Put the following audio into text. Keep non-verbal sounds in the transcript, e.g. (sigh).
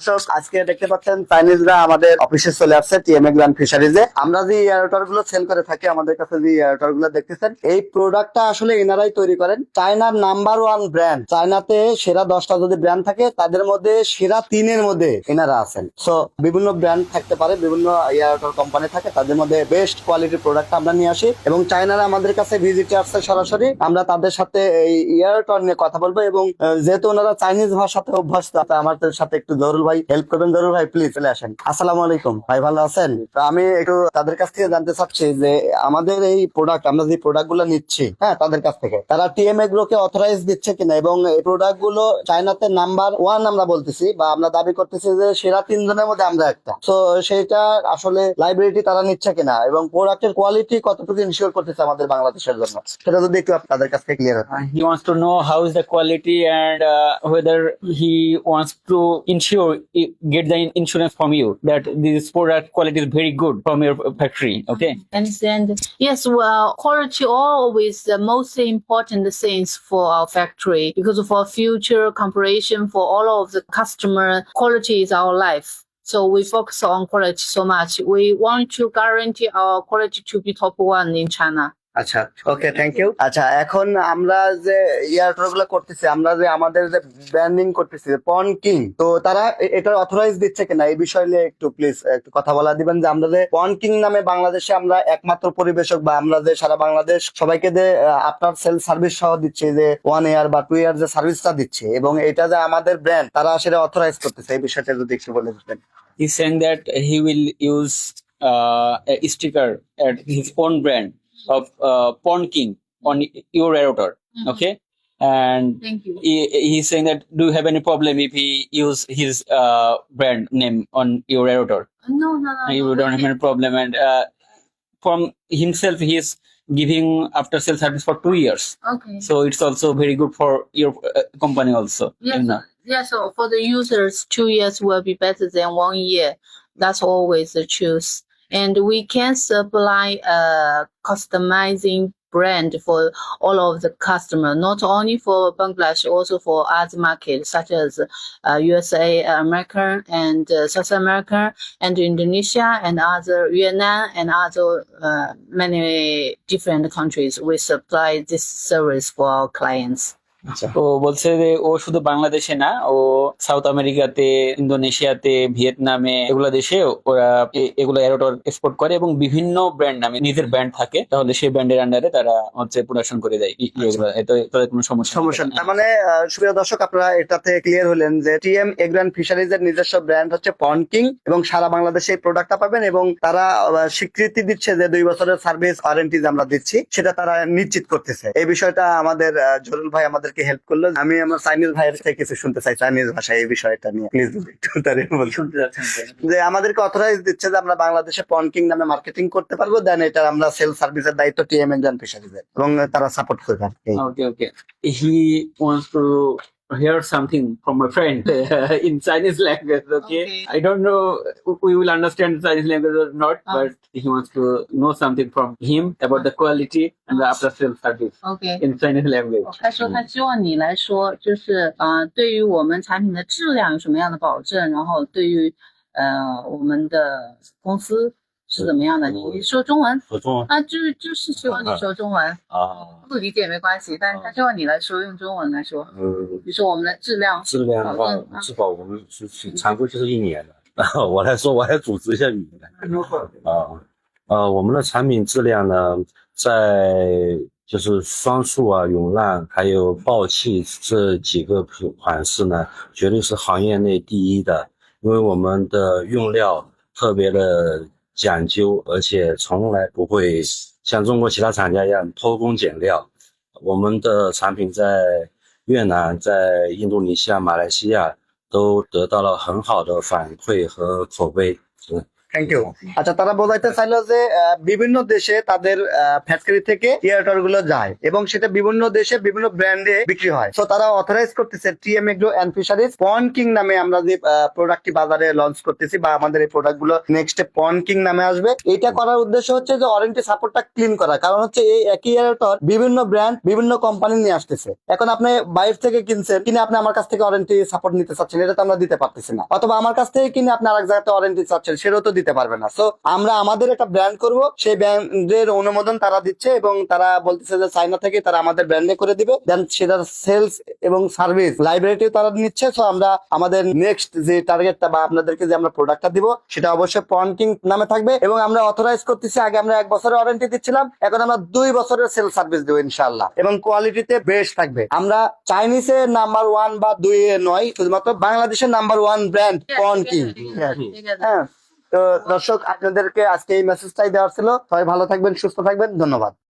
দর্শক, আজকে দেখতে পাচ্ছেন চাইনিজরা আমাদের অফিসে চলে আসছে টিএমএ ফিশারিজে আমরা যে এয়ারটারগুলো সেল করে থাকি, আমাদের কাছে যে এয়ারটারগুলো দেখতেছেন, এই প্রোডাক্টটা আসলে এনারাই তৈরি করেন। চায়নার নাম্বার ওয়ান ব্র্যান্ড চায়নাতে সেরা দশটা যদি ব্র্যান্ড থাকে, তাদের মধ্যে সেরা তিনের মধ্যে এনারা আছেন। সো বিভিন্ন ব্র্যান্ড থাকতে পারে, বিভিন্ন এয়ারটার কোম্পানি থাকে, তাদের মধ্যে বেস্ট কোয়ালিটির প্রোডাক্ট আমরা নিয়ে আসি। এবং চায়নারা আমাদের কাছে ভিজিটে আসছে সরাসরি। আমরা তাদের সাথে এই এয়ারটর নিয়ে কথা বলব এবং যেহেতু ওনারা চাইনিজ ভাষাতে অভ্যস্ত আমাদের সাথে একটু জরুল ভাই হেল্প করবেন জরুল ভাই প্লিজ চলে আসেন। আসসালামু আলাইকুম। ভাই ভালো আছেন? আমি একটু তাদের কাছ থেকে জানতে চাচ্ছি যে আমাদের এই প্রোডাক্ট আমরা যে প্রোডাক্টগুলো নিচ্ছি হ্যাঁ তাদের কাছ থেকে তারা টিএমএ গুলোকে অথরাইজ দিচ্ছে কিনা? এবং এই প্রোডাক্টগুলো চায়নাতে নাম্বার ওয়ান আমরা বলতেছি বা আমরা দাবি করতেছি যে সেরা তিনজনের মধ্যে আমরা একটা। তো সেটা আসলে লাইব্রেরিটি তারা নিচ্ছে কিনা? এবং প্রোডাক্টের কোয়ালিটি কতটুকু ইনশিওর করতেছে আমাদের বাংলাদেশের জন্য? সেটা যদি একটু আপনাদের কাছ থেকে ক্লিয়ার হয়। Uh, he wants to know how is the quality and uh, whether he wants get the insurance from you that this product quality is very good from your factory okay Understand? Yes, well, quality always the most important things for our factory because for future comparison for all of the customer, quality is our life. So we focus on quality so much. We want to guarantee our quality to be top one in China. আচ্ছা okay thank you আচ্ছা এখন আমরা যে ইয়ারটরগুলো করতেছি আমরা যে আমাদের যে ব্র্যান্ডিং করতেছি পন কিং তো তারা এ- এটার অথরাইজ দিচ্ছে কিনা? এই বিষয় নিয়ে একটু প্লিজ একটু কথা বলা দিবেন যে আমরা যে পন কিং নামে বাংলাদেশে আমরা একমাত্র পরিবেশক বা আমরা যে সারা বাংলাদেশ সবাইকে যে আপনার সেল সার্ভিস সহ দিচ্ছে যে ওয়ান ইয়ার বা টু ইয়ার যে সার্ভিসটা দিচ্ছে এবং এটা যে আমাদের ব্র্যান্ড তারা সেটা অথরাইজ করতেছে এই বিষয়টা যদি একটু বলে দিতেন। He's saying that he will use uh, a sticker at his own brand. Of uh, Pond King on your router okay and Thank you. he, he's saying that do you have any problem if he use his uh, brand name on your router No, no, no. you don't have any problem and uh, from himself he is giving after sale service for two years Okay. so it's also very good for your uh, company also Yes, you know. yeah. So for the users, two years will be better than one year. That's always the truth. And we can supply a customizing brand for all of the customer, not only for Bangladesh, also for other markets such as uh, USA, America, and uh, South America, and Indonesia, and other Vietnam, and other uh, many different countries. We supply this service for our clients. ও বলছে যে ও শুধু বাংলাদেশে না ও south আমেরিকাতে ইন্দোনেশিয়াতে ভিয়েতনামে এগুলো দেশে ওরা এগুলো এরোটর এক্সপোর্ট করে এবং বিভিন্ন ব্র্যান্ড নামে নিজের ব্র্যান্ড থাকে। তাহলে সেই ব্র্যান্ডের আন্ডারে তারা হচ্ছে প্রোডাকশন করে দেয়। তাদের কোনো সমস্যা সমস্যা তার। মানে সুপ্রিয় দর্শক আপনারা এটাতে ক্লিয়ার হলেন যে টিএম এগ্রান্ড ফিশারিজ এর নিজস্ব ব্র্যান্ড হচ্ছে পন্টিং এবং সারা বাংলাদেশে এই প্রোডাক্টটা পাবেন এবং তারা স্বীকৃতি দিচ্ছে যে দুই বছরের সার্ভিস ওয়ারেন্টি আমরা দিচ্ছি সেটা তারা নিশ্চিত করতেছে। এই বিষয়টা আমাদের জরুল ভাই আমাদেরকে হেল্প করল। আমি আমার চাইনিজ ভাইয়ের থেকে কিছু শুনতে চাই চাইনিজ ভাষায় এই বিষয়টা নিয়ে। প্লিজ একটু তারে শুনতে যে? আমাদেরকে অথরাইজ দিচ্ছে যে আমরা বাংলাদেশে পনকিং নামে মার্কেটিং করতে পারব দেন এটা আমরা সেল সার্ভিসের দায়িত্ব টিএম জান ফিশারিজ এর এবং তারা সাপোর্ট করবে। Okay okay he wants to hear something from a friend in (laughs) Chinese language. Okay? Okay. I don't know we will understand Chinese language or not, Ah. but he wants to know something from him about the quality and the after sales service OK。 in Chinese language. 他说他希望你来说，就是呃，对于我们产品的质量有什么样的保证，然后对于呃我们的公司 是怎么样的？你说中文？说中文。啊，就是就是希望你说中文，啊，不理解没关系，但是他希望你来说用中文来说，呃，比如说我们的质量质量的话保证啊，至少我们是是常规就是一年的。(laughs) 我来说，我来组织一下语言啊，呃，我们的产品质量呢，在就是双数啊、永浪还有爆气这几个品款式呢，绝对是行业内第一的，因为我们的用料特别的讲究，而且从来不会像中国其他厂家一样偷工减料。我们的产品在越南、在印度尼西亚、马来西亚都得到了很好的反馈和口碑。嗯，thank you আচ্ছা তারা চাইলো যে বিভিন্ন দেশে তাদের factory থেকে গুলো যায় এবং সেটা বিভিন্ন দেশে বিভিন্ন ব্র্যান্ডে বিক্রি হয়। তো তারা অথরাইজ করতেছে TM agro and fisheries prawn king নামে আমরা যে প্রোডাক্টটি বাজারে লঞ্চ করতেছি বা আমাদের এই প্রোডাক্টগুলো নেক্সট পন কিং নামে আসবে। এটা করার উদ্দেশ্য হচ্ছে যে ওয়ারেন্টি সাপোর্টটা ক্লিন করা। কারণ হচ্ছে এই একই ইয়ারটার বিভিন্ন ব্র্যান্ড বিভিন্ন কোম্পানি নিয়ে আসতেছে। এখন আপনি বাইরে থেকে কিনছেন, কিনে আপনি আমার কাছ থেকে ওয়ারেন্টি সাপোর্ট নিতে চাচ্ছেন, এটা তো আমরা দিতে পারতেছি না। অথবা আমার কাছ থেকে কিনে আপনি আরেক জায়গাতে ওয়ারেন্টি চাচ্ছেন, সেটাও তো দিতে পারবে না। সো আমরা আমাদের একটা ব্র্যান্ড করব। সেই ব্র্যান্ডের অনুমোদন তারা দিচ্ছে এবং তারা বলতেছে যে চাইনা থেকে তারা আমাদের ব্র্যান্ডে করে দিবে। দেন সেটার সেলস এবং সার্ভিস লাইব্রেরিটিও তারা নিচ্ছে। সো আমরা আমাদের নেক্সট যে টার্গেটটা বা আপনাদেরকে যে আমরা প্রোডাক্টটা দিব সেটা অবশ্যই পন্টিং নামে থাকবে এবং আমরা অথরাইজ করতেছি। আগে আমরা এক বছরের ওয়ারেন্টি দিচ্ছিলাম। এখন আমরা দুই বছরের সেল সার্ভিস দেবো ইনশাআল্লাহ। এবং কোয়ালিটিতে বেস্ট থাকবে। আমরা চাইনিজে নাম্বার ওয়ান বা দুই এ নয় শুধুমাত্র বাংলাদেশের নাম্বার ওয়ান ব্র্যান্ড পন্টিং. হ্যাঁ। তো দর্শক আপনাদেরকে আজকে এই মেসেজটাই দেওয়ার ছিল। সবাই ভালো থাকবেন সুস্থ থাকবেন। ধন্যবাদ।